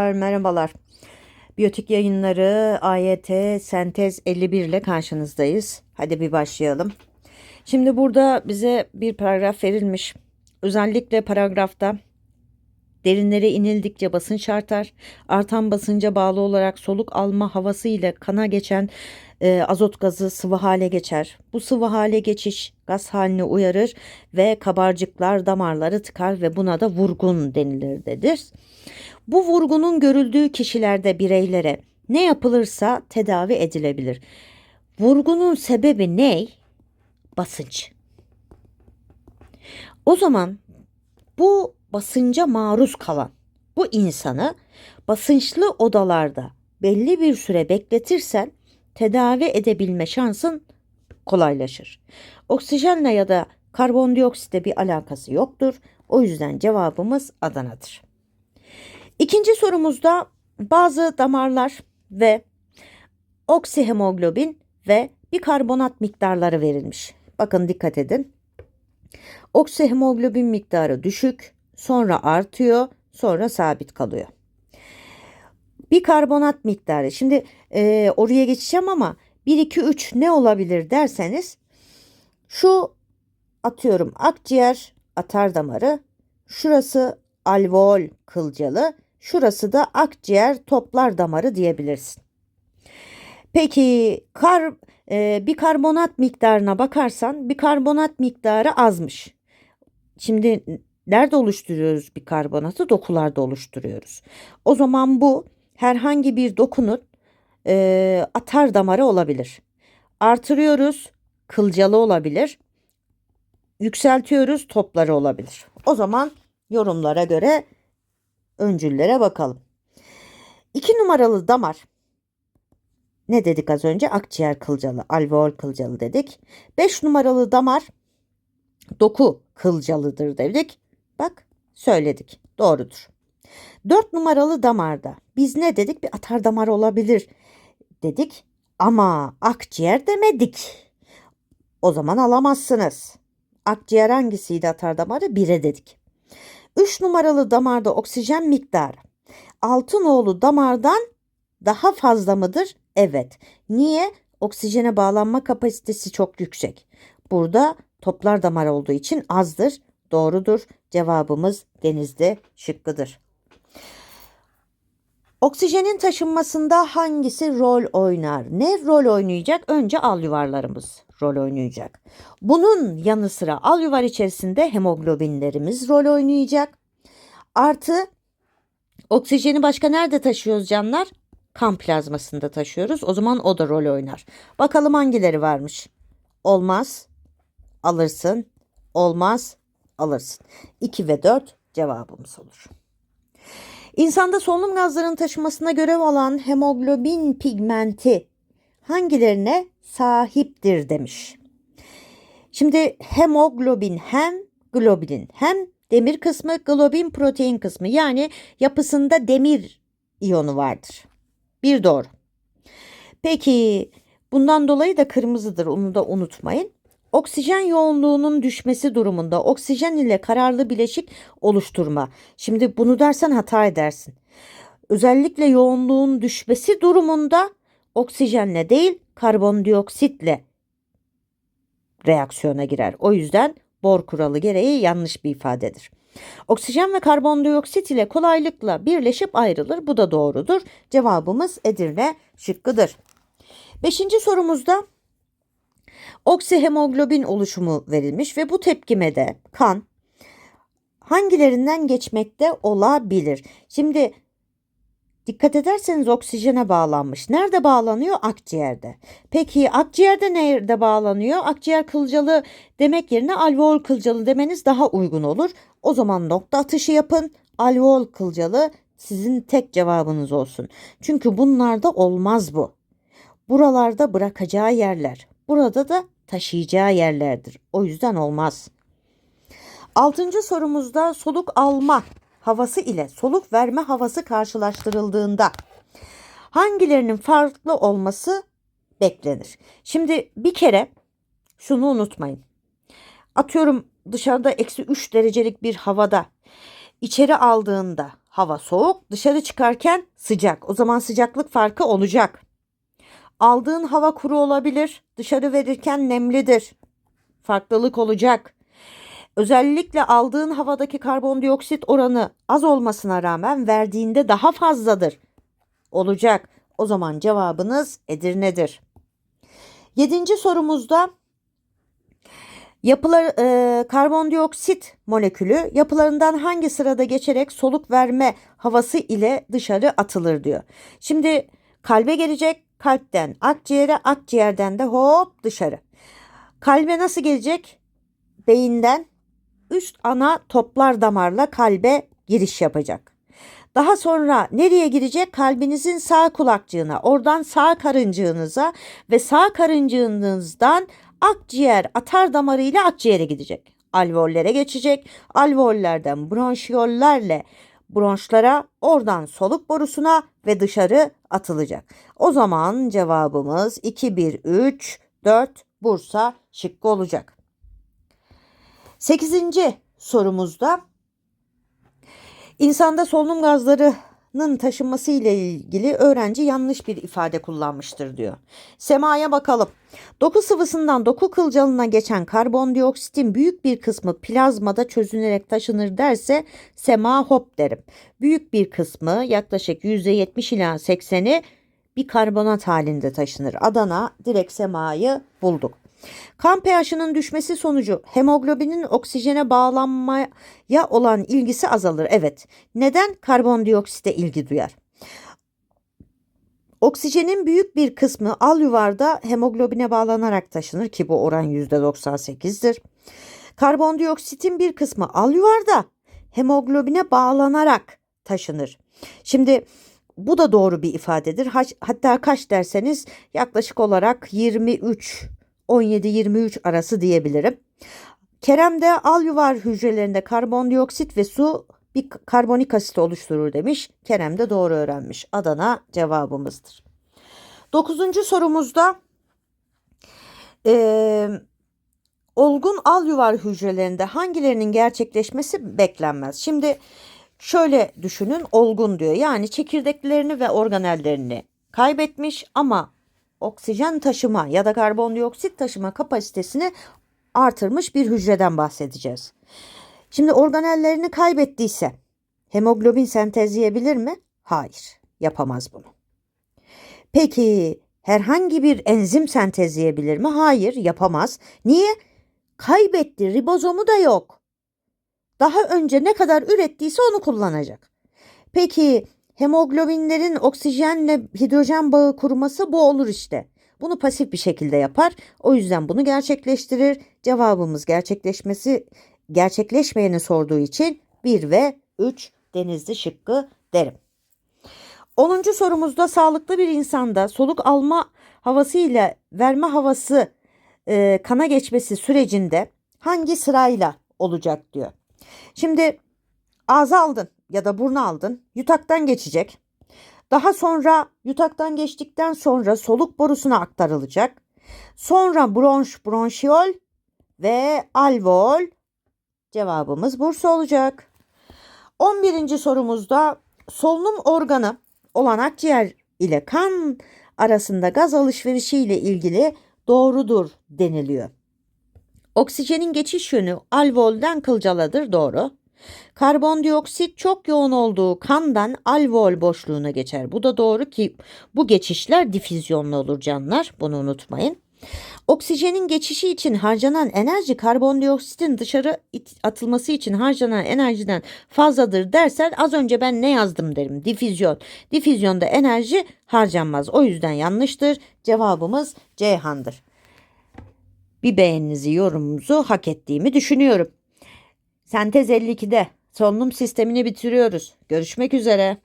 Merhabalar. Biyotik yayınları AYT Sentez 51 ile karşınızdayız. Hadi bir başlayalım. Şimdi burada bize bir paragraf verilmiş. Özellikle paragrafta derinlere inildikçe basınç artar. Artan basınca bağlı olarak soluk alma havası ile kana geçen e, azot gazı sıvı hale geçer. Bu sıvı hale geçiş gaz haline uyarır ve kabarcıklar damarları tıkar ve buna da vurgun denilir dedir. Bu vurgunun görüldüğü kişilerde bireylere ne yapılırsa tedavi edilebilir. Vurgunun sebebi ne? Basınç. O zaman bu basınca maruz kalan bu insanı basınçlı odalarda belli bir süre bekletirsen tedavi edebilme şansın kolaylaşır. Oksijenle ya da karbondioksitle bir alakası yoktur. O yüzden cevabımız Adana'dır. İkinci sorumuzda bazı damarlar ve oksihemoglobin ve bikarbonat miktarları verilmiş. Bakın dikkat edin. Oksihemoglobin miktarı düşük, sonra artıyor, sonra sabit kalıyor. Bikarbonat miktarı. Şimdi e, oraya geçeceğim ama 1 2 3 ne olabilir derseniz şu atıyorum akciğer atar damarı, şurası alveol kılcalı, şurası da akciğer toplar damarı diyebilirsin. Peki kar e, bikarbonat miktarına bakarsan bikarbonat miktarı azmış. Şimdi nerede oluşturuyoruz bikarbonatı? Dokularda oluşturuyoruz. O zaman bu herhangi bir dokunun e, atar damarı olabilir. Artırıyoruz kılcalı olabilir. Yükseltiyoruz topları olabilir. O zaman yorumlara göre öncüllere bakalım. İki numaralı damar ne dedik az önce? Akciğer kılcalı, alveol kılcalı dedik. Beş numaralı damar doku kılcalıdır dedik. Bak söyledik. Doğrudur. Dört numaralı damarda biz ne dedik? Bir atar damar olabilir dedik. Ama akciğer demedik. O zaman alamazsınız. Akciğer hangisiydi atar damarı? 1'e dedik. 3 numaralı damarda oksijen miktarı altı nolu damardan daha fazla mıdır? Evet. Niye? Oksijene bağlanma kapasitesi çok yüksek. Burada toplar damar olduğu için azdır. Doğrudur. Cevabımız denizde şıkkıdır. Oksijenin taşınmasında hangisi rol oynar? Ne rol oynayacak? Önce al yuvarlarımız rol oynayacak. Bunun yanı sıra al yuvar içerisinde hemoglobinlerimiz rol oynayacak. Artı oksijeni başka nerede taşıyoruz canlar? Kan plazmasında taşıyoruz. O zaman o da rol oynar. Bakalım hangileri varmış? Olmaz. Alırsın. Olmaz. Alırsın. 2 ve 4 cevabımız olur. İnsanda solunum gazlarının taşımasına görev alan hemoglobin pigmenti hangilerine sahiptir demiş. Şimdi hemoglobin hem globulin hem demir kısmı globin protein kısmı yani yapısında demir iyonu vardır. Bir doğru. Peki bundan dolayı da kırmızıdır onu da unutmayın. Oksijen yoğunluğunun düşmesi durumunda oksijen ile kararlı bileşik oluşturma. Şimdi bunu dersen hata edersin. Özellikle yoğunluğun düşmesi durumunda oksijenle değil karbondioksitle reaksiyona girer. O yüzden Bohr kuralı gereği yanlış bir ifadedir. Oksijen ve karbondioksit ile kolaylıkla birleşip ayrılır. Bu da doğrudur. Cevabımız Edirne şıkkıdır. Beşinci sorumuzda oksihemoglobin oluşumu verilmiş ve bu tepkimede kan hangilerinden geçmekte olabilir? Şimdi dikkat ederseniz oksijene bağlanmış. Nerede bağlanıyor? Akciğerde. Peki akciğerde nerede bağlanıyor? Akciğer kılcalı demek yerine alveol kılcalı demeniz daha uygun olur. O zaman nokta atışı yapın. Alveol kılcalı sizin tek cevabınız olsun. Çünkü bunlarda olmaz bu. Buralarda bırakacağı yerler. Burada da taşıyacağı yerlerdir. O yüzden olmaz. Altıncı sorumuzda soluk alma havası ile soluk verme havası karşılaştırıldığında hangilerinin farklı olması beklenir? Şimdi bir kere şunu unutmayın. Atıyorum dışarıda eksi 3 derecelik bir havada içeri aldığında hava soğuk, dışarı çıkarken sıcak. O zaman sıcaklık farkı olacak. Aldığın hava kuru olabilir, dışarı verirken nemlidir. Farklılık olacak. Özellikle aldığın havadaki karbondioksit oranı az olmasına rağmen verdiğinde daha fazladır. Olacak. O zaman cevabınız Edirne'dir. Yedinci sorumuzda yapılar e, karbondioksit molekülü yapılarından hangi sırada geçerek soluk verme havası ile dışarı atılır diyor. Şimdi kalbe gelecek, kalpten akciğere, akciğerden de hop dışarı. Kalbe nasıl gelecek? Beyinden üst ana toplar damarla kalbe giriş yapacak. Daha sonra nereye girecek? Kalbinizin sağ kulakçığına, oradan sağ karıncığınıza ve sağ karıncığınızdan akciğer atar damarıyla akciğere gidecek. Alveollere geçecek. Alveollerden bronşiyollerle bronşlara, oradan soluk borusuna ve dışarı atılacak. O zaman cevabımız 2 1 3 4 Bursa şıkkı olacak. 8. sorumuzda insanda solunum gazlarının taşınması ile ilgili öğrenci yanlış bir ifade kullanmıştır diyor. Semaya bakalım. Doku sıvısından doku kılcalına geçen karbondioksitin büyük bir kısmı plazmada çözünerek taşınır derse sema hop derim. Büyük bir kısmı yaklaşık %70 ila 80'i bir karbonat halinde taşınır. Adana direkt semayı bulduk. Kan pH'ının düşmesi sonucu hemoglobinin oksijene bağlanmaya olan ilgisi azalır. Evet. Neden? Karbondioksite ilgi duyar. Oksijenin büyük bir kısmı al yuvarda hemoglobine bağlanarak taşınır ki bu oran %98'dir. Karbondioksitin bir kısmı al yuvarda hemoglobine bağlanarak taşınır. Şimdi bu da doğru bir ifadedir. Hatta kaç derseniz yaklaşık olarak 23 17-23 arası diyebilirim. Kerem'de al yuvar hücrelerinde karbondioksit ve su bir karbonik asit oluşturur demiş. Kerem de doğru öğrenmiş. Adana cevabımızdır. Dokuzuncu sorumuzda e, olgun al yuvar hücrelerinde hangilerinin gerçekleşmesi beklenmez. Şimdi şöyle düşünün olgun diyor. Yani çekirdeklerini ve organellerini kaybetmiş ama oksijen taşıma ya da karbondioksit taşıma kapasitesini artırmış bir hücreden bahsedeceğiz. Şimdi organellerini kaybettiyse hemoglobin sentezleyebilir mi? Hayır, yapamaz bunu. Peki herhangi bir enzim sentezleyebilir mi? Hayır, yapamaz. Niye? Kaybetti, ribozomu da yok. Daha önce ne kadar ürettiyse onu kullanacak. Peki Hemoglobinlerin oksijenle hidrojen bağı kurması bu olur işte. Bunu pasif bir şekilde yapar. O yüzden bunu gerçekleştirir. Cevabımız gerçekleşmesi gerçekleşmeyeni sorduğu için 1 ve 3 denizli şıkkı derim. 10. sorumuzda sağlıklı bir insanda soluk alma havası ile verme havası e, kana geçmesi sürecinde hangi sırayla olacak diyor. Şimdi ağza aldın ya da burnu aldın. Yutaktan geçecek. Daha sonra yutaktan geçtikten sonra soluk borusuna aktarılacak. Sonra bronş, bronşiol ve alveol cevabımız Bursa olacak. 11. sorumuzda solunum organı olan akciğer ile kan arasında gaz alışverişi ile ilgili doğrudur deniliyor. Oksijenin geçiş yönü alveolden kılcaladır doğru. Karbondioksit çok yoğun olduğu kandan alveol boşluğuna geçer. Bu da doğru ki bu geçişler difüzyonlu olur canlar. Bunu unutmayın. Oksijenin geçişi için harcanan enerji karbondioksitin dışarı atılması için harcanan enerjiden fazladır dersen az önce ben ne yazdım derim. Difüzyon. Difüzyonda enerji harcanmaz. O yüzden yanlıştır. Cevabımız Ceyhan'dır. Bir beğeninizi yorumunuzu hak ettiğimi düşünüyorum. Sentez 52'de solunum sistemini bitiriyoruz. Görüşmek üzere.